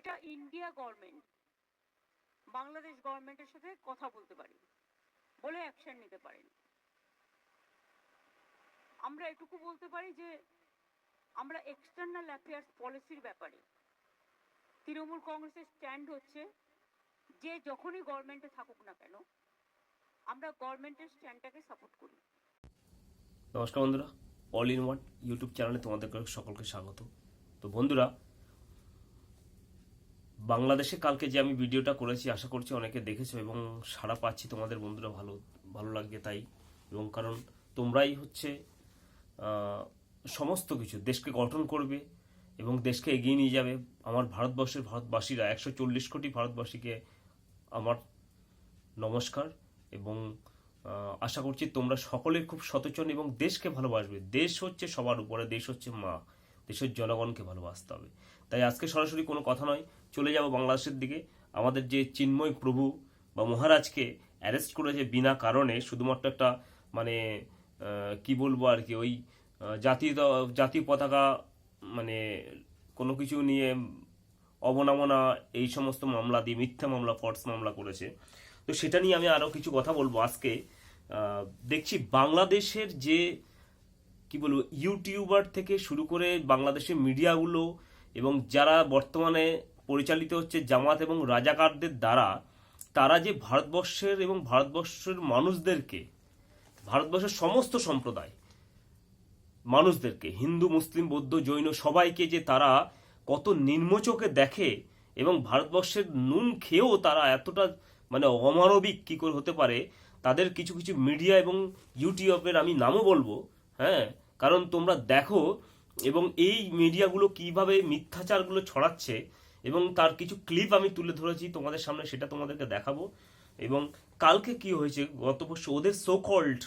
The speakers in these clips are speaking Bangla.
এটা ইন্ডিয়া গভর্নমেন্ট বাংলাদেশ গভর্নমেন্টের সাথে কথা বলতে পারি, বলে অ্যাকশন নিতে পারেন। আমরা এটুকু বলতে পারি যে, আমরা এক্সটার্নাল অ্যাফেয়ার্স পলিসির ব্যাপারে, তৃণমূল কংগ্রেসের স্ট্যান্ড হচ্ছে যে যখনই গভর্নমেন্টে থাকুক না কেন, আমরা গভর্নমেন্টের স্ট্যান্ডটাকে সাপোর্ট করি। নমস্কার বন্ধুরা অল ইন ওয়ান ইউটিউব চ্যানেলে তোমাদের সকলকে স্বাগত। তো বন্ধুরা বাংলাদেশে কালকে যে আমি ভিডিওটা করেছি, আশা করছি অনেকে দেখেছ এবং সারা পাচ্ছি। তোমাদের বন্ধুরা ভালো ভালো লাগছে তাই। এবং কারণ তোমরাই হচ্ছে সমস্ত কিছু দেশকে গঠন করবে এবং দেশকে এগিয়ে নিয়ে যাবে। আমার ভারতবর্ষের ভারতবাসীরা, একশো চল্লিশ কোটি ভারতবাসীকে আমার নমস্কার এবং আশা করছি তোমরা সকলে খুব সচেতন এবং দেশকে ভালোবাসবে। দেশ হচ্ছে সবার উপরে, দেশ হচ্ছে মা। দেশের জনগণকে ভালোবাসতে হবে। তাই আজকে সরাসরি কোনো কথা নয়। চলে যাব বাংলাদেশের দিকে। আমাদের যে চিন্ময় প্রভু বা মহারাজকে অ্যারেস্ট করেছে বিনা কারণে, শুধুমাত্র একটা মানে কি বলব আর কি, ওই জাতীয় জাতীয় পতাকা মানে কোনো কিছু নিয়ে অবনামনা এই সমস্ত মামলা দিয়ে, মিথ্যা মামলা ফর্স মামলা করেছে। তো সেটা নিয়ে আমি আরও কিছু কথা বলব আজকে। দেখছি বাংলাদেশের যে, কি বলব, ইউটিউবার থেকে শুরু করে বাংলাদেশের মিডিয়াগুলো এবং যারা বর্তমানে পরিচালিত হচ্ছে জামাত এবং রাজাকারদের দ্বারা, তারা যে ভারতবর্ষের এবং ভারতবর্ষের মানুষদেরকে, ভারতবর্ষের সমস্ত সম্প্রদায় মানুষদেরকে, হিন্দু, মুসলিম, বৌদ্ধ, জৈন, সবাইকে যে তারা কত নিম্নচোখে দেখে এবং ভারতবর্ষের নুন খেয়েও তারা এতটা মানে অমানবিক কি করে হতে পারে, তাদের কিছু কিছু মিডিয়া এবং ইউটিউবের আমি নামও বলব হ্যাঁ? কারণ তোমরা দেখো এবং এই মিডিয়াগুলো কীভাবে মিথ্যাচারগুলো ছড়াচ্ছে এবং তার কিছু ক্লিপ আমি তুলে ধরেছি তোমাদের সামনে, সেটা তোমাদেরকে দেখাবো। এবং কালকে কি হয়েছে, গত বছর ওদের সো কল্ড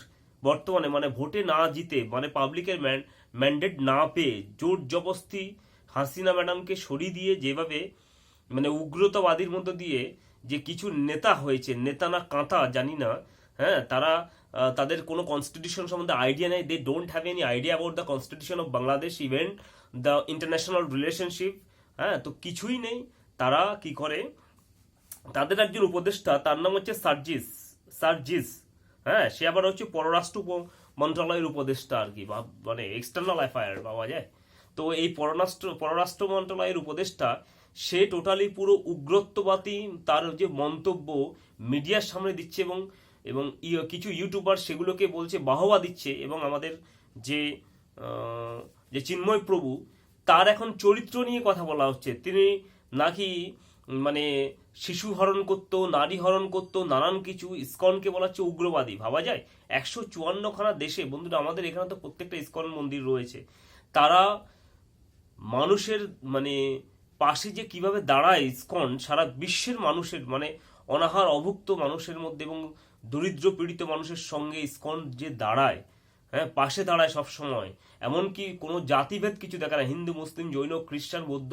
বর্তমানে মানে ভোটে না জিতে মানে পাবলিকের ম্যান্ডেট না পেয়ে জোর জবস্তি হাসিনা ম্যাডামকে সরিয়ে দিয়ে যেভাবে মানে উগ্রতাবাদীর মধ্য দিয়ে যে কিছু নেতা হয়েছে, নেতা না কাঁথা, জানি না হ্যাঁ তারা তাদের কোনো কনস্টিটিউশন সম্বন্ধে আইডিয়া নেই they don't have any idea about the constitution of Bangladesh even the international relationship হ্যাঁ তো কিছুই নেই। তারা কি করে? তাদের একজন উপদেষ্টা, তার নাম হচ্ছে সার্জিস সার্জিস। হ্যাঁ সে আবার হচ্ছে পররাষ্ট্র মন্ত্রণালয়ের উপদেষ্টা আর কি, বা- মানে এক্সটার্নাল অ্যাফায়ার পাওয়া যায়। তো এই পররাষ্ট্র পররাষ্ট্র মন্ত্রণালয়ের উপদেষ্টা, সে টোটালি পুরো উগ্রত্ববাদী, তার যে মন্তব্য মিডিয়ার সামনে দিচ্ছে এবং এবং কিছু ইউটিউবার সেগুলোকে বলছে, বাহবা দিচ্ছে এবং আমাদের যে যে চিন্ময় প্রভু তার এখন চরিত্র নিয়ে কথা বলা হচ্ছে। তিনি নাকি মানে শিশু হরণ করতো, নারী হরণ করতো, নানান কিছু ইসকনকে বলা হচ্ছে উগ্রবাদী। ভাবা যায়, একশো চুয়ান্নখানা দেশে, বন্ধুরা, আমাদের এখানে তো প্রত্যেকটা ইসকন মন্দির রয়েছে, তারা মানুষের মানে পাশে যে কীভাবে দাঁড়ায় ইসকন, সারা বিশ্বের মানুষের মানে অনাহার অভুক্ত মানুষের মধ্যে এবং দরিদ্র পীড়িত মানুষের সঙ্গে ইসকন যে দাঁড়ায় হ্যাঁ পাশে দাঁড়ায় সব সময় এমনকি কোনো জাতিভেদ কিছু দেখা না হিন্দু, মুসলিম, জৈন, খ্রিস্টান, বৌদ্ধ,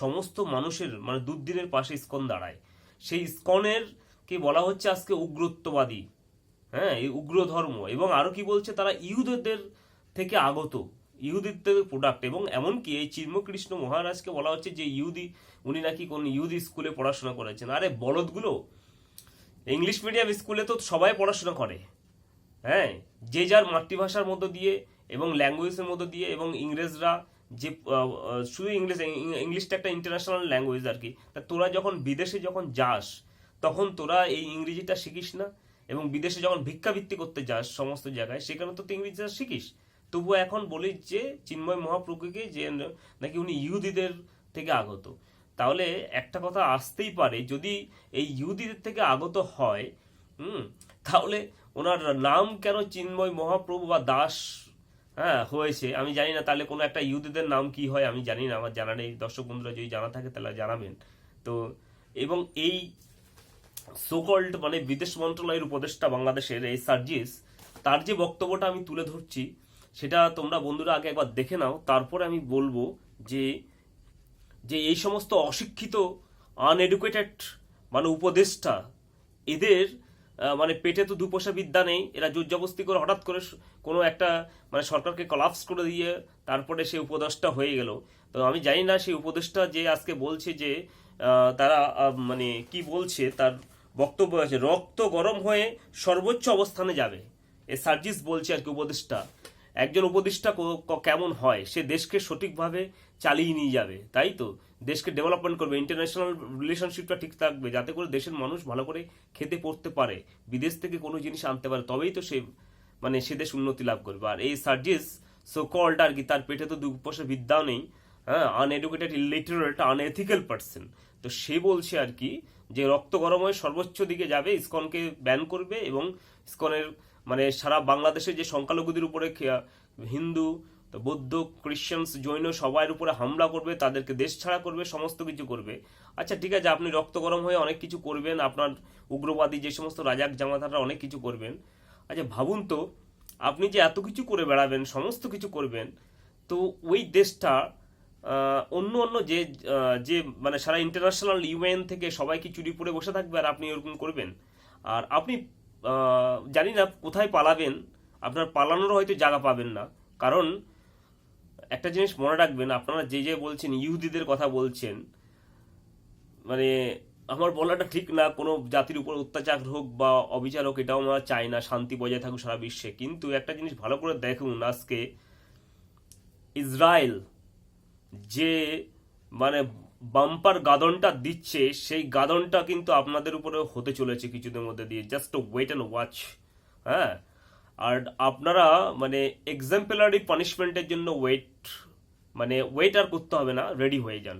সমস্ত মানুষের মানে দুর্দিনের পাশে ইসকন দাঁড়ায়। সেই ইসকনের কে বলা হচ্ছে আজকে উগ্রত্ববাদী। হ্যাঁ এই উগ্র ধর্ম এবং আরও কি বলছে, তারা ইহুদের থেকে আগত। ইহুদিদের প্রোডাক্ট এবং এমনকি এই চিন্মকৃষ্ণ মহারাজকে বলা হচ্ছে যে ইহুদি, উনি নাকি কোন ইহুদি স্কুলে পড়াশোনা করেছেন। আরে, বলদগুলো, ইংলিশ মিডিয়াম স্কুলে তো সবাই পড়াশোনা করে। হ্যাঁ যে যার মাতৃভাষার মধ্য দিয়ে এবং ল্যাঙ্গুয়েজের মধ্য দিয়ে এবং ইংরেজরা যে শুধু ইংলিশ ইংলিশটা একটা ইন্টারন্যাশনাল ল্যাঙ্গুয়েজ আর কি, তা তোরা যখন বিদেশে যখন যাস, তখন তোরা এই ইংরেজিটা শিখিস না এবং বিদেশে যখন ভিক্ষাবৃত্তি করতে যাস সমস্ত জায়গায়, সেখানে তো তুই ইংরেজিটা শিখিস। তবুও এখন বলি যে, চিন্ময় মহাপ্রভুকে যে, নাকি উনি ইহুদিদের থেকে আগত। তাহলে একটা কথা আসতেই পারে, যদি এই ইহুদিদের থেকে আগত হয়, হুম, তাহলে ওনার নাম কেন চিন্ময় মহাপ্রভু বা দাস হ্যাঁ হয়েছে, আমি জানি না, তাহলে কোনো একটা ইহুদিদের নাম কি হয়, আমি জানি না, আমার জানা নেই। দর্শক বন্ধুরা, যদি জানা থাকে, তাহলে জানাবেন। তো, এবং এই সোকল্ড মানে বিদেশ মন্ত্রণালয়ের উপদেষ্টা বাংলাদেশের এই সার্জিস, তার যে বক্তব্যটা আমি তুলে ধরছি, সেটা তোমরা বন্ধুরা আগে একবার দেখে নাও, তারপরে আমি বলব যে যে এই সমস্ত অশিক্ষিত আনএডুকেটেড মানে উপদেষ্টা, এদের মানে পেটে তো দু পয়সা বিদ্যা নেই, এরা জোর জবস্তি করে হঠাৎ করে কোনো একটা মানে সরকারকে কলাপস করে দিয়ে তারপরে সে উপদেষ্টা হয়ে গেল। তো আমি জানি না সেই উপদেষ্টা যে আজকে বলছে যে তারা মানে কি বলছে, তার বক্তব্য আছে, রক্ত গরম হয়ে সর্বোচ্চ অবস্থানে যাবে। এ সার্জিস বলছে আর কি উপদেষ্টা একজন উপদেষ্টা কেমন হয়, সে দেশকে সঠিকভাবে চালিয়ে নিয়ে যাবে, তাই তো? দেশকে ডেভেলপমেন্ট করবে ইন্টারন্যাশনাল রিলেশনশিপটা ঠিক থাকবে, যাতে করে দেশের মানুষ ভালো করে খেতে পড়তে পারে, বিদেশ থেকে কোনো জিনিস আনতে পারে, তবেই তো সে মানে সে দেশ উন্নতি লাভ করবে। আর এই সার্জিস সো কল্ড আর কি, তার পেটে তো দু পয়সা বিদ্যাও নেই হ্যাঁ আনএডুকেটেড ইলিটারেট আনএথিক্যাল পার্সন তো সে বলছে আর কি যে, রক্ত গরম হয়ে সর্বোচ্চ দিকে যাবে, ইসকনকে ব্যান করবে এবং ইসকনের মানে সারা বাংলাদেশে যে সংখ্যালঘুদের উপরে হিন্দু তো বৌদ্ধ খ্রিশ্চানস জৈন সবার উপরে হামলা করবে, তাদেরকে দেশ ছাড়া করবে, সমস্ত কিছু করবে। আচ্ছা ঠিক আছে, আপনি রক্ত গরম হয়ে অনেক কিছু করবেন, আপনার উগ্রবাদী যে সমস্ত রাজাক জামাতারা অনেক কিছু করবেন। আচ্ছা ভাবুন তো, আপনি যে এত কিছু করে বেড়াবেন, সমস্ত কিছু করবেন, তো ওই দেশটা অন্য অন্য যে যে মানে সারা ইন্টারন্যাশনাল ইউএন থেকে সবাইকে চুরি পরে বসে থাকবে আর আপনি ওরকম করবেন। আর আপনি জানি না কোথায় পালাবেন, আপনার পালানোর হয়তো জায়গা পাবেন না। কারণ একটা জিনিস মনে রাখবেন, আপনারা যে যে বলছেন, ইহুদিদের কথা বলছেন মানে আমার বলাটা ঠিক না, কোনো জাতির উপর অত্যাচার হোক বা অবিচার হোক, এটাও আমরা চাই না, শান্তি বজায় থাকুক সারা বিশ্বে। কিন্তু একটা জিনিস ভালো করে দেখুন আজকে, ইসরায়েল যে মানে বাম্পার গাদনটা দিচ্ছে, সেই গাদনটা কিন্তু আপনাদের উপরে হতে চলেছে কিছুদিনের মধ্যে দিয়ে। জাস্ট ওয়েট অ্যান্ড ওয়াচ হ্যাঁ? আর আপনারা মানে এক্সাম্পলারি পানিশমেন্টের জন্য ওয়েট মানে ওয়েট আর করতে হবে না রেডি হয়ে যান।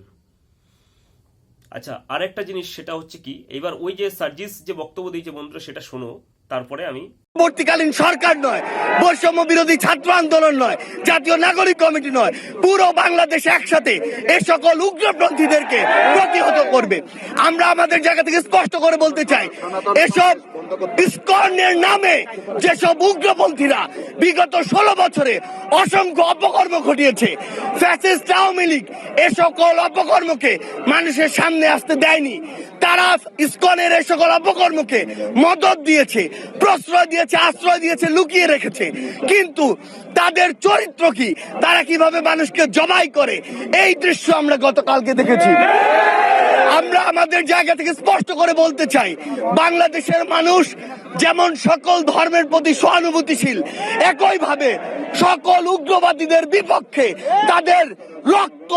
আচ্ছা আর একটা জিনিস, সেটা হচ্ছে কি, এবার ওই যে সার্জিস যে বক্তব্য দিয়েছে বন্ধুরা, সেটা শোনো, তারপরে আমি পরবর্তীকালীন সরকার নয়, বৈষম্য বিরোধী ছাত্র আন্দোলন নয়, জাতীয় নাগরিক কমিটি নয়, পুরো বাংলাদেশ একসাথে এ সকল উগ্রপন্থীদেরকে প্রতিহত করবে। আমরা আমাদের জায়গা থেকে স্পষ্ট করে বলতে চাই, এসব ইস্কনের নামে যেসব উগ্রপন্থীরা বিগত ষোলো বছরে অসংখ্য অপকর্ম ঘটিয়েছে, ফ্যাসিস্ট আওয়ামী লীগ এ সকল অপকর্মকে মানুষের সামনে আসতে দেয়নি। তারা ইস্কনের এ সকল অপকর্মকে মদত দিয়েছে, প্রশ্রয় দিয়েছে, আশ্রয় দিয়েছে, লুকিয়ে রেখেছে। কিন্তু তাদের চরিত্র কি? তারা কীভাবে মানুষকে জবাই করে? এই দৃশ্য আমরা গতকালকে দেখেছি। আমরা আমাদের জায়গা থেকে স্পষ্ট করে বলতে চাই, বাংলাদেশের মানুষ যেমন সকল ধর্মের প্রতি সহানুভূতিশীল, একইভাবে সকল উগ্রবাদীদের বিপক্ষে তাদের রক্ত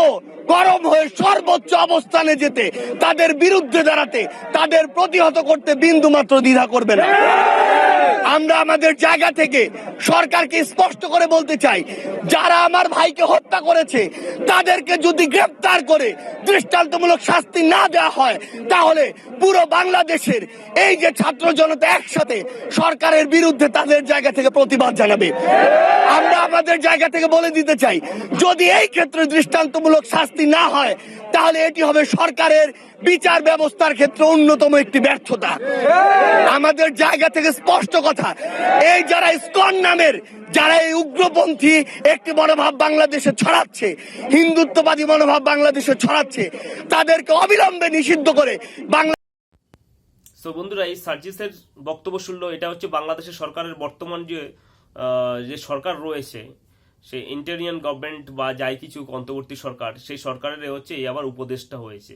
গরম হয়ে সর্বোচ্চ অবস্থানে যেতে, তাদের বিরুদ্ধে দাঁড়াতে, তাদের প্রতিহত করতে বিন্দু মাত্র দ্বিধা করবে না। আমরা আমাদের জায়গা থেকে সরকারকে স্পষ্ট করে বলতে চাই, যারা আমার ভাইকে হত্যা করেছে, তাদেরকে যদি গ্রেপ্তার করে দৃষ্টান্তমূলক শাস্তি না দেওয়া হয়, তাহলে পুরো বাংলাদেশের এই যে ছাত্র জনতা একসাথে সরকারের বিরুদ্ধে তাদের জায়গা থেকে প্রতিবাদ জানাবে। আমরা আমাদের জায়গা থেকে বলে দিতে চাই, যদি এই ক্ষেত্রে দৃষ্টান্তমূলক শাস্তি না হয়, তাহলে এটি হবে সরকারের বিচার ব্যবস্থার ক্ষেত্রে অন্যতম একটি ব্যর্থতা। আমাদের জায়গা থেকে স্পষ্ট কথা এই যারা ইসকন নামের, যারা এই উগ্রপন্থী একটি মনোভাব বাংলাদেশে ছড়াচ্ছে, হিন্দুত্ববাদী মনোভাব বাংলাদেশে ছড়াচ্ছে, তাদেরকে অবিলম্বে নিষিদ্ধ করে বাংলা তো বন্ধুরা, এই সার্জিসের বক্তব্য শুনলো, এটা হচ্ছে বাংলাদেশের সরকারের বর্তমান যে যে সরকার রয়েছে সেই ইন্টারিয়ান গভর্নমেন্ট বা যাই কিছু অন্তর্বর্তী সরকার, সেই সরকারের হচ্ছে এই আবার উপদেষ্টা হয়েছে।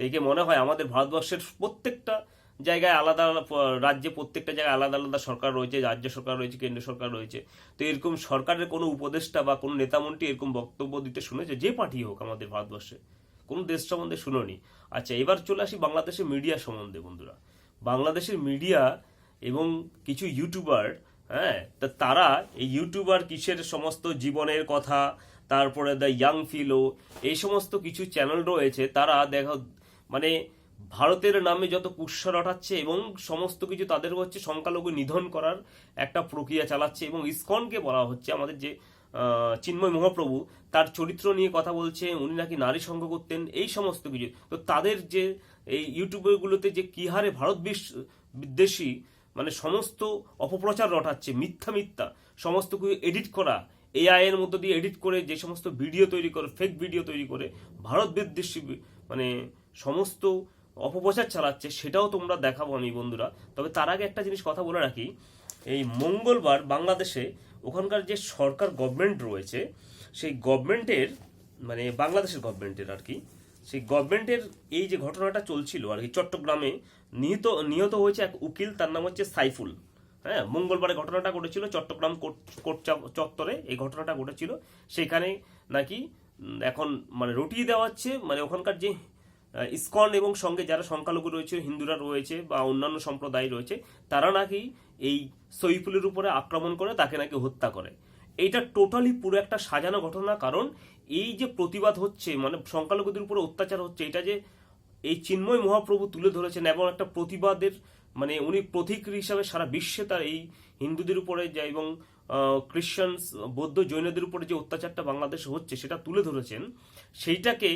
একে মনে হয় আমাদের ভারতবর্ষের প্রত্যেকটা জায়গায় আলাদা আলাদা রাজ্যে প্রত্যেকটা জায়গায় আলাদা আলাদা সরকার রয়েছে, রাজ্য সরকার রয়েছে, কেন্দ্র সরকার রয়েছে। তো এরকম সরকারের কোনো উপদেষ্টা বা কোনো নেতামন্ত্রী এরকম বক্তব্য দিতে শুনেছে? যে পার্টি হোক আমাদের ভারতবর্ষে। কোন দেশ সম্বন্ধে শুনোনি। আচ্ছা এবার চলে আসি বাংলাদেশের মিডিয়া সম্বন্ধে, বন্ধুরা। বাংলাদেশের মিডিয়া এবং কিছু ইউটিউবার হ্যাঁ তা তারা এই ইউটিউবার কিসের সমস্ত জীবনের কথা, তারপরে দ্য ইয়াং ফিলো, এই সমস্ত কিছু চ্যানেল রয়েছে, তারা দেখো মানে ভারতের নামে যত কুৎসা রটাচ্ছে এবং সমস্ত কিছু তাদের হচ্ছে সংখ্যালঘু নিধন করার একটা প্রক্রিয়া চালাচ্ছে এবং ইসকনকে বলা হচ্ছে, আমাদের যে চিন্ময় মহাপ্রভু, তার চরিত্র নিয়ে কথা বলছে, উনি নাকি নারী সঙ্গ করতেন, এই সমস্ত কিছু। তো তাদের যে, এই ইউটিউবগুলোতে যে কি হারে ভারত বিদ্বেষী মানে সমস্ত অপপ্রচার রটাচ্ছে, মিথ্যা মিথ্যা, সমস্ত কিছু এডিট করা এআই এর মধ্য দিয়ে এডিট করে যে সমস্ত ভিডিও তৈরি করে ফেক ভিডিও তৈরি করে, ভারত বিদ্বেষী মানে সমস্ত অপপ্রচার চালাচ্ছে, সেটাও তোমরা দেখাবো আমি, বন্ধুরা। তবে তার আগে একটা জিনিস কথা বলে রাখি। এই মঙ্গলবার বাংলাদেশে ওখানকার যে সরকার গভর্নমেন্ট রয়েছে, সেই গভর্নমেন্টের মানে বাংলাদেশের গভর্নমেন্টের আর কি, সেই গভর্নমেন্টের এই যে ঘটনাটা চলছিল আর কি, চট্টগ্রামে নিহত নিহত হয়েছে এক উকিল, তার নাম হচ্ছে সাইফুল। হ্যাঁ মঙ্গলবারে ঘটনাটা ঘটেছিল চট্টগ্রাম কোর্ট চত্বরে এই ঘটনাটা ঘটেছিল। সেখানে নাকি এখন মানে রটিয়ে দেওয়া হচ্ছে মানে ওখানকার যে ইসকন এবং সঙ্গে যারা সংখ্যালঘু রয়েছে, হিন্দুরা রয়েছে বা অন্যান্য সম্প্রদায় রয়েছে, তারা নাকি এই সৈফুলের উপরে আক্রমণ করে, তাকে নাকি হত্যা করে। এইটা টোটালি পুরো একটা সাজানো ঘটনা, কারণ এই যে প্রতিবাদ হচ্ছে মানে সংখ্যালঘুদের উপরে অত্যাচার হচ্ছে, এটা যে এই চিন্ময় মহাপ্রভু তুলে ধরেছেন এবং একটা প্রতিবাদের মানে উনি প্রতীক হিসাবে সারা বিশ্বে তার এই হিন্দুদের উপরে যে এবং খ্রিশ্চানস বৌদ্ধ জৈনদের উপরে যে অত্যাচারটা বাংলাদেশে হচ্ছে, সেটা তুলে ধরেছেন, সেইটাকে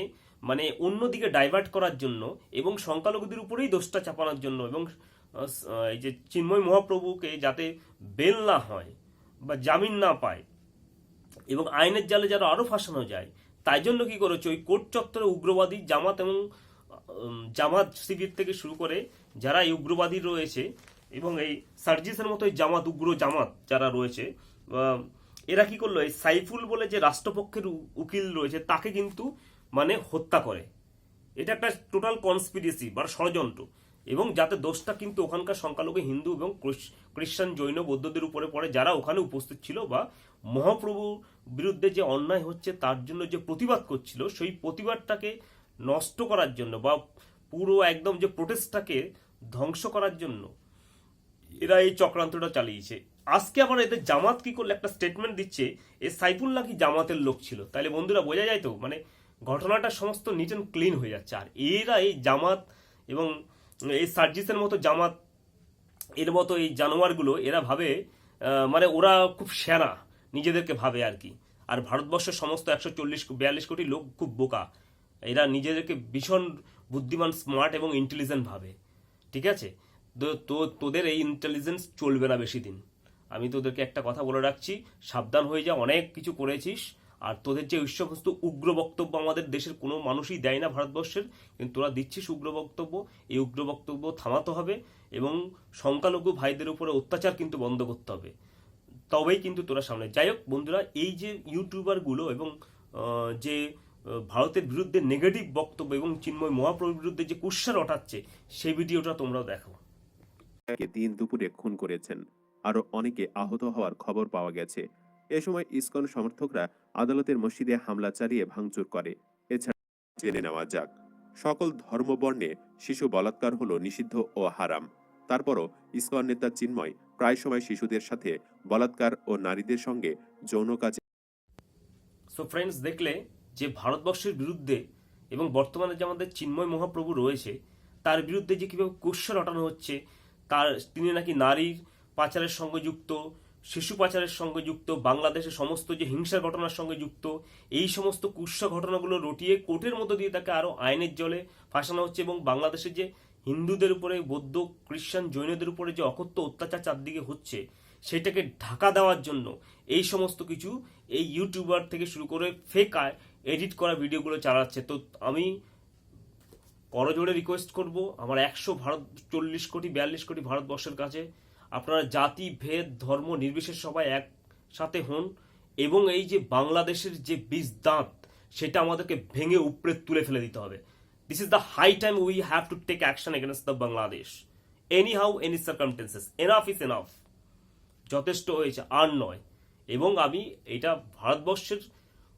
মানে অন্যদিকে ডাইভার্ট করার জন্য এবং সংখ্যালঘুদের উপরেই দোষটা চাপানোর জন্য এবং এই যে চিন্ময় মহাপ্রভুকে যাতে বেল না হয় বা জামিন না পায় এবং আইনের জালে যারা আরও ফাঁসানো যায়, তাই জন্য কি করেছে? ওই কোর্ট চত্বরে উগ্রবাদী জামাত এবং জামাত শিবির থেকে শুরু করে যারা এই উগ্রবাদী রয়েছে এবং এই সার্জিসের মতো এই জামাত, উগ্র জামাত যারা রয়েছে এরা কি করল? এই সাইফুল বলে যে রাষ্ট্রপক্ষের উকিল রয়েছে, তাকে কিন্তু মানে হত্যা করে। এটা একটা টোটাল কনস্পিরেসি বা ষড়যন্ত্র। এবং যাতে দোষটা কিন্তু ওখানকার সংখ্যালঘু, হিন্দু এবং খ্রিস্টান, জৈন, বৌদ্ধদের উপরে পড়ে, যারা ওখানে উপস্থিত ছিল বা মহাপ্রভুর বিরুদ্ধে যে অন্যায় হচ্ছে, তার জন্য যে প্রতিবাদ করছিল, সেই প্রতিবাদটাকে নষ্ট করার জন্য বা পুরো একদম যে প্রোটেস্টটাকে ধ্বংস করার জন্য এরা এই চক্রান্তটা চালিয়েছে। আজকে আবার এদের জামাত কি করলে একটা স্টেটমেন্ট দিচ্ছে, এ সাইফুল নাকি জামাতের লোক ছিল? তাহলে বন্ধুরা বোঝা যায় তো? মানে ঘটনাটা সমস্ত নিট অ্যান্ড ক্লিন হয়ে যাচ্ছে। আর এরা এই জামাত এবং এই সার্জিসের মতো জামাত এর মতো এই জানোয়ারগুলো, এরা ভাবে মানে ওরা খুব সেরা নিজেদেরকে ভাবে আর কি। আর ভারতবর্ষের সমস্ত একশো চল্লিশ, বিয়াল্লিশ কোটি লোক খুব বোকা। এরা নিজেদেরকে ভীষণ বুদ্ধিমান স্মার্ট এবং ইন্টেলিজেন্ট ভাবে। ঠিক আছে? তো- তোদের এই ইন্টেলিজেন্স চলবে না বেশি দিন। আমি তোদেরকে একটা কথা বলে রাখছি, সাবধান হয়ে যা, অনেক কিছু করেছিস। আর তোদের যে সমস্ত উগ্র বক্তব্য আমাদের দেশের কোনো মানুষই দেয় না ভারতবর্ষের, কিন্তু তোরা দিচ্ছিস উগ্র বক্তব্য, এই উগ্র বক্তব্য থামাতে হবে এবং সংখ্যালঘু ভাইদের উপরে অত্যাচার কিন্তু বন্ধ করতে হবে। তবেই কিন্তু তোরা সামনে। যাই হোক বন্ধুরা, এই যে ইউটিউবারগুলো এবং যে ভারতের বিরুদ্ধে নেগেটিভ বক্তব্য এবং চিন্ময় মহাপ্রভুর বিরুদ্ধে যে কুৎসার ওঠাচ্ছে সেই ভিডিওটা তোমরাও দেখো। দিন দুপুরে খুন করেছেন। আরও অনেকে আহত হওয়ার খবর পাওয়া গেছে। এ সময় ইসকন সমর্থকরা আদালতের মসজিদে হামলা চালিয়ে ভাঙচুর করে। এছাড়া জেনে নেওয়া যাক, সকল ধর্মবর্ণে শিশু বলাৎকার হলো নিষিদ্ধ ও হারাম। তারপরও ইসকন নেতা চিন্ময় প্রায় সময় শিশুদের সাথে বলাৎকার ও নারীদের সঙ্গে যৌন কাজে সো ফ্রেন্ডস দেখলে যে ভারতবর্ষের বিরুদ্ধে এবং বর্তমানে যে আমাদের চিন্ময় মহাপ্রভু রয়েছে, তার বিরুদ্ধে যে কীভাবে কোশ্চেন রটানো হচ্ছে, তার তিনি নাকি নারীর পাচারের সঙ্গে যুক্ত শিশু পাচারের সঙ্গে যুক্ত, বাংলাদেশের সমস্ত যে হিংসার ঘটনার সঙ্গে যুক্ত, এই সমস্ত কুৎসা ঘটনাগুলো রটিয়ে কোর্টের মধ্য দিয়ে তাকে আরও আইনের জলে ফাঁসানো হচ্ছে এবং বাংলাদেশের যে হিন্দুদের উপরে, বৌদ্ধ, খ্রিস্টান, জৈনদের উপরে যে অকথ্য অত্যাচার চারদিকে হচ্ছে, সেটাকে ঢাকা দেওয়ার জন্য এই সমস্ত কিছু এই ইউটিউবার থেকে শুরু করে ফেক এডিট করা ভিডিওগুলো চালাচ্ছে। তো আমি করজোড়ে রিকোয়েস্ট করব, আমার একশো ভারত, চল্লিশ কোটি, বিয়াল্লিশ কোটি ভারতবর্ষের কাছে আপনারা জাতি, ভেদ, ধর্ম, নির্বিশেষ সবাই একসাথে হন এবং এই যে বাংলাদেশের যে বীজ দাঁত, সেটা আমাদেরকে ভেঙে উপরে তুলে ফেলে দিতে হবে। This is the high time we have to take action against the Bangladesh anyhow any circumstances enough is enough যথেষ্ট হয়েছে, আর নয়। এবং আমি এটা ভারতবর্ষের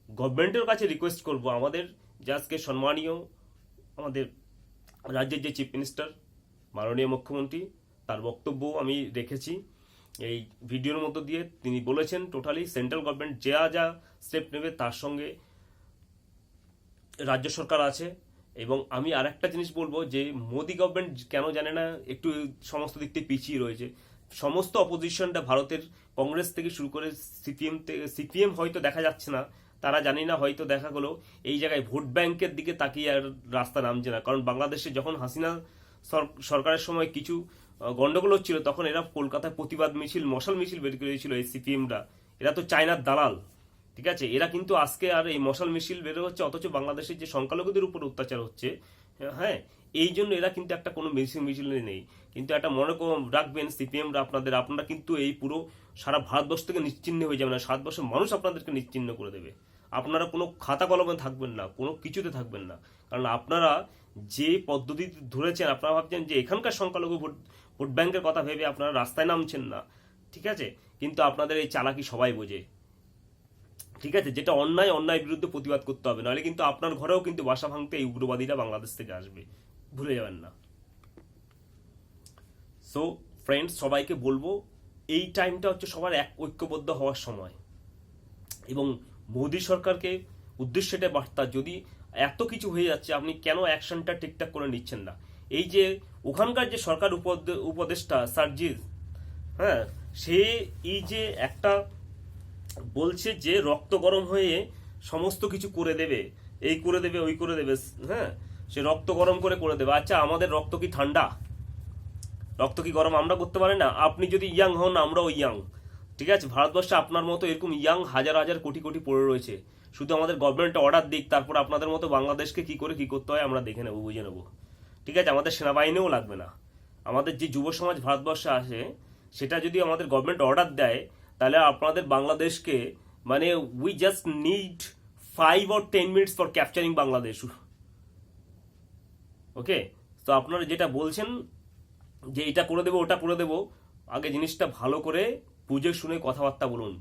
গভর্নমেন্টের কাছে রিকোয়েস্ট করব। আমাদের যে আজকে সম্মানীয় আমাদের রাজ্যের যে চিফ মিনিস্টার মাননীয় মুখ্যমন্ত্রী তার বক্তব্য আমি রেখেছি। এই ভিডিওর মধ্য দিয়ে তিনি বলেছেন টোটালি সেন্ট্রাল গভর্নমেন্ট যা যা স্টেপ নেবে তার সঙ্গে রাজ্য সরকার আছে। এবং আমি আর একটা জিনিস বলব যে, মোদি গভর্নমেন্ট কেন জানে না, একটু সমস্ত দিক থেকে পিছিয়ে রয়েছে। সমস্ত অপোজিশনটা ভারতের কংগ্রেস থেকে শুরু করে সিপিএম থেকে সিপিএম হয়তো দেখা যাচ্ছে না, তারা জানি না, হয়তো দেখা গেলো এই জায়গায় ভোট ব্যাংকের দিকে তাকিয়ে আর রাস্তা নামছে না। কারণ বাংলাদেশে যখন হাসিনা সরকারের সময় কিছু গন্ডগোল হচ্ছিল, তখন এরা কলকাতায় প্রতিবাদ মিছিল, মশাল মিছিল বের করেছিল এই সিপিএমরা। এরা তো চায়নার দালাল, ঠিক আছে? এরা কিন্তু আজকে আর এই মশাল মিছিল বের হচ্ছে, অথচ বাংলাদেশের যে সংখ্যালঘুদের উপর অত্যাচার হচ্ছে হ্যাঁ এই জন্য এরা কিন্তু একটা কোনো মিছিল মিছিল নেই। কিন্তু একটা মনে রাখবেন, সিপিএমরা আপনাদের, আপনারা কিন্তু এই পুরো সারা ভারতবর্ষ থেকে নিশ্চিহ্ন হয়ে যাবে না ভারতবর্ষের মানুষ আপনাদেরকে নিশ্চিহ্ন করে দেবে। আপনারা কোনো খাতা কলমে থাকবেন না, কোনো কিছুতে থাকবেন না। কারণ আপনারা যে পদ্ধতি ধরেছেন, আপনারা ভাবছেন যে এখানকার সংখ্যালঘু ভোট ভোট ব্যাংকের কথা ভেবে আপনারা রাস্তায় নামছেন না, ঠিক আছে? কিন্তু আপনাদের এই চালাকি সবাই বোঝে। ঠিক আছে? যেটা অন্যায় অন্যায় বিরুদ্ধে প্রতিবাদ করতে হবে। নাহলে কিন্তু আপনার ঘরেও কিন্তু বাসা ভাঙতে এই উগ্রবাদীরা বাংলাদেশ থেকে আসবে। ভুলে যাবেন না। সো ফ্রেন্ডস সবাইকে বলব, এই টাইমটা হচ্ছে সবার এক ঐক্যবদ্ধ হওয়ার সময়। এবং মোদি সরকারকে উদ্দেশ্যে এটা বার্তা, যদি এত কিছু হয়ে যাচ্ছে, আপনি কেন অ্যাকশনটা ঠিকঠাক করে নিচ্ছেন না? এই যে ওখানকার যে সরকার উপদে- উপদেষ্টা সার্জিদ হ্যাঁ সে এই যে একটা বলছে যে রক্ত গরম হয়ে সমস্ত কিছু করে দেবে, এই করে দেবে, ওই করে দেবে হ্যাঁ সে রক্ত গরম করে করে দেবে। আচ্ছা আমাদের রক্ত কি ঠান্ডা? রক্ত কি গরম আমরা করতে পারি না? আপনি যদি ইয়াং হন, আমরাও ইয়াং। ঠিক আছে, ভারতবর্ষে আপনার মতো এরকম ইয়াং হাজার হাজার কোটি কোটি পড়ে রয়েছে। শুধু আমাদের গভর্নমেন্ট অর্ডার দিক, তারপর আপনাদের মতো বাংলাদেশকে কি করে কি করতে হয় আমরা দেখে নেব, বুঝে নেব। ঠিক আছে, আমাদের সেনাবাহিনীও লাগবে না। আমাদের যে যুব সমাজ ভারতবর্ষে আসে, সেটা যদি আমাদের গভর্নমেন্ট অর্ডার দেয়, তাহলে আপনাদের বাংলাদেশকে মানে we just need five or ten minutes for capturing Bangladesh. Okay তো আপনারা যেটা বলছেন, যে এটা করে দেবো, ওটা করে দেবো, আগে জিনিসটা ভালো করে বুঝে শুনে কথাবার্তা বলুন।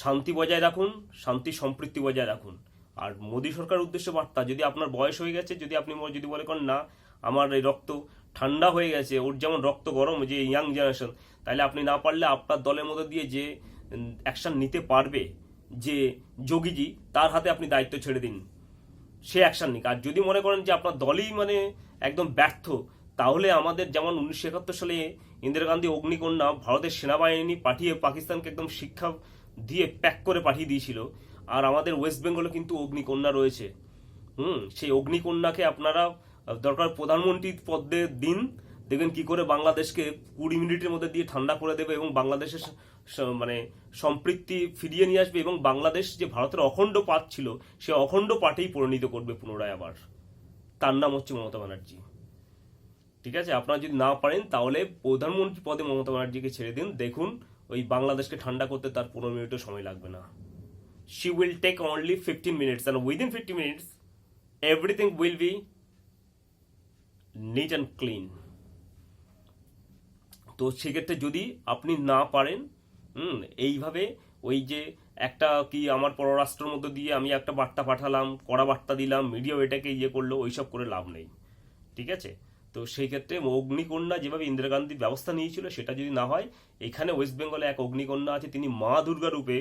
শান্তি বজায় রাখুন, শান্তি সম্পৃক্তি বজায় রাখুন। আর মোদী সরকার উদ্দেশ্য বার্তা, যদি আপনার বয়স হয়ে গেছে, যদি আপনি যদি মনে করেন, না, আমার এই রক্ত ঠান্ডা হয়ে গেছে, ওর যেমন রক্ত গরম, যে ইয়াং জেনারেশন, তাহলে আপনি না পারলে আপনার দলের মধ্যে দিয়ে যে অ্যাকশন নিতে পারবে, যে যোগীজি, তার হাতে আপনি দায়িত্ব ছেড়ে দিন। সে অ্যাকশন নিক। আর যদি মনে করেন যে আপনার দলই মানে একদম ব্যর্থ, তাহলে আমাদের যেমন উনিশশো একাত্তর সালে ইন্দিরা গান্ধী অগ্নিকন্যা ভারতের সেনাবাহিনী পাঠিয়ে পাকিস্তানকে একদম শিক্ষা দিয়ে প্যাক করে পাঠিয়ে দিয়েছিল আর আমাদের ওয়েস্ট বেঙ্গলে কিন্তু অগ্নিকন্যা রয়েছে। হুম, সেই অগ্নিকন্যাকে আপনারা দরকার প্রধানমন্ত্রী পদে দিন। দেখবেন কি করে বাংলাদেশকে কুড়ি মিনিটের মধ্যে দিয়ে ঠান্ডা করে দেবে এবং বাংলাদেশের মানে সম্পৃক্তি ফিরিয়ে নিয়ে আসবে এবং বাংলাদেশ যে ভারতের অখণ্ড পাঠ ছিল, সে অখণ্ড পাটেই পরিণত করবে পুনরায় আবার। তার নাম হচ্ছে মমতা ব্যানার্জি। ঠিক আছে? আপনারা যদি না পারেন, তাহলে প্রধানমন্ত্রী পদে মমতা ব্যানার্জিকে ছেড়ে দিন। দেখুন, ওই বাংলাদেশকে ঠান্ডা করতে তার পনেরো মিনিটও সময় লাগবে না। She will take only 15 minutes and within 15 minutes, everything will be neat and clean. তো সেক্ষেত্রে যদি আপনি না পারেন, হুম, এইভাবে ওই যে একটা কি আমার পররাষ্ট্রের মধ্যে দিয়ে আমি একটা বার্তা পাঠালাম, কড়া বার্তা দিলাম মিডিয়া এটাকে ইয়ে করল, ওইসব করে লাভ নেই। ঠিক আছে? তো সেই ক্ষেত্রে অগ্নিকন্যা যেভাবে ইন্দিরা গান্ধী ব্যবস্থা নিয়েছিল, সেটা যদি না হয়, এখানে ওয়েস্ট বেঙ্গলে এক অগ্নিকন্যা আছে, তিনি মা দুর্গা রূপে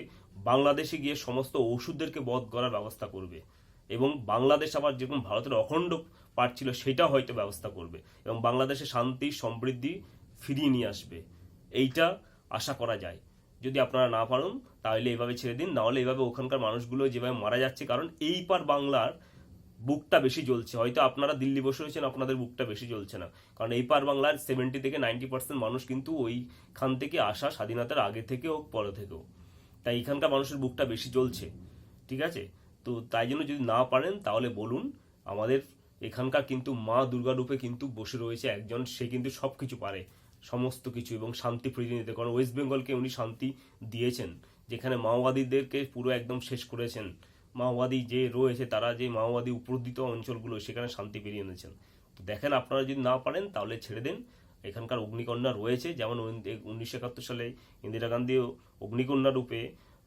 বাংলাদেশে গিয়ে সমস্ত ওষুধদেরকে বধ করার ব্যবস্থা করবে। এবং বাংলাদেশ আবার যেরকম ভারতের অখণ্ড পার্ট ছিল, সেটা হয়তো ব্যবস্থা করবে। এবং বাংলাদেশে শান্তি, সমৃদ্ধি ফিরিয়ে নিয়ে আসবে। এইটা আশা করা যায়। যদি আপনারা না পারেন, তাহলে এভাবে ছেড়ে দিন। নাহলে এভাবে ওখানকার মানুষগুলো যেভাবে মারা যাচ্ছে, কারণ এই পার বাংলার বুকটা বেশি জ্বলছে। হয়তো আপনারা দিল্লি বসে রয়েছেন, আপনাদের বুকটা বেশি জ্বলছে না। কারণ এই পার বাংলার সেভেন্টি থেকে নাইনটি পার্সেন্ট মানুষ কিন্তু ওইখান থেকে আসা স্বাধীনতার আগে থেকে হোক, পরে থেকেও তাই এখানকার মানুষের বুকটা বেশি জ্বলছে। ঠিক আছে? তো তাই জন্য যদি না পারেন, তাহলে বলুন, আমাদের এখানকার কিন্তু মা দুর্গা রূপে কিন্তু বসে রয়েছে একজন, সে কিন্তু সব কিছু পারে। সমস্ত কিছু এবং শান্তি ফিরিয়ে নিতে। কারণ ওয়েস্ট বেঙ্গলকে উনি শান্তি দিয়েছেন, যেখানে মাওবাদীদেরকে পুরো একদম শেষ করেছেন। মাওবাদী যে রয়েছে, তারা যে মাওবাদী উপরোধিত অঞ্চলগুলো, সেখানে শান্তি ফিরিয়ে এনেছেন। তো দেখেন আপনারা যদি না পারেন, তাহলে ছেড়ে দেন। এখানকার অগ্নিকন্যা রয়েছে, যেমন উনিশশো একাত্তর সালে ইন্দিরা গান্ধী অগ্নিকন্যা রূপে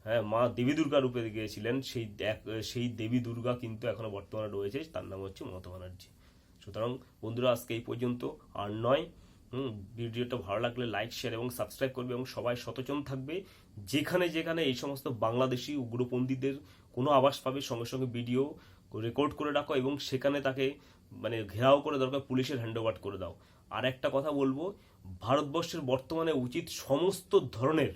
হ্যাঁ মা দেবী দুর্গা রূপে গিয়েছিলেন। সেই এক সেই দেবী দুর্গা কিন্তু এখনও বর্তমানে রয়েছে, তার নাম হচ্ছে মমতা ব্যানার্জি। সুতরাং বন্ধুরা, আজকে এই পর্যন্ত আর নয়। ভিডিওটা ভালো লাগলে লাইক, শেয়ার এবং সাবস্ক্রাইব করবে এবং সবাই সচেতন থাকবে। যেখানে যেখানে এই সমস্ত বাংলাদেশি উগ্রপন্থীদের কোনো আবাস পাবে, সঙ্গে সঙ্গে ভিডিও রেকর্ড করে রাখো এবং সেখানে তাকে মানে ঘেরাও করে দরকার পুলিশের হ্যান্ড ওভার করে দাও। আর একটা কথা বলব, ভারতবর্ষের বর্তমানে উচিত সমস্ত ধরনের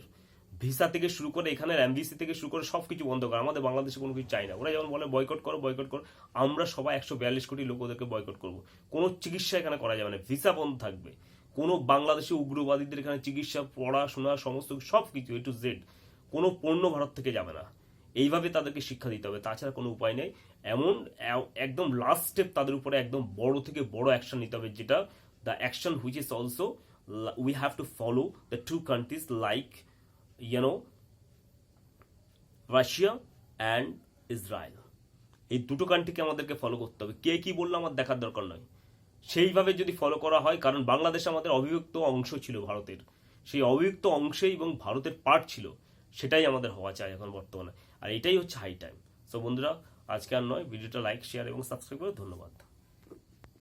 ভিসা থেকে শুরু করে এখানে এমবিসি থেকে শুরু করে সব কিছু বন্ধ করা। আমাদের বাংলাদেশে কোনো কিছু চাই না। ওরা যেমন বলে বয়কট করো বয়কট করো। আমরা সবাই একশো বিয়াল্লিশ কোটি লোক ওদেরকে বয়কট করব। কোনো চিকিৎসা এখানে করা যাবে না। ভিসা বন্ধ থাকবে। কোনো বাংলাদেশি উগ্রবাদীদের এখানে চিকিৎসা, পড়াশোনা, সমস্ত সব কিছু এ টু জেড কোনো পণ্য ভারত থেকে যাবে না। এইভাবে তাদেরকে শিক্ষা দিতে হবে। তাছাড়া কোনো উপায় নেই। এমন একদম লাস্ট স্টেপ তাদের উপরে একদম বড় থেকে বড় অ্যাকশন নিতে হবে, যেটা the action which is also we have to follow the two countries like you know Russia and Israel এই দুটো কান্ট্রিকে আমাদেরকে ফলো করতে হবে। কে কি বলল আমার দেখার দরকার নয় সেইভাবে যদি ফলো করা হয়, কারণ বাংলাদেশ আমাদের অভিযুক্ত অংশ ছিল ভারতের। সেই অভিযুক্ত অংশে এবং ভারতের পার্ট ছিল, সেটাই আমাদের হওয়া চাই এখন বর্তমানে। আর এটাই হচ্ছে হাই টাইম সো বন্ধুরা, আজকে আর নয়। ভিডিওটা লাইক শেয়ার এবং সাবস্ক্রাইব করে ধন্যবাদ।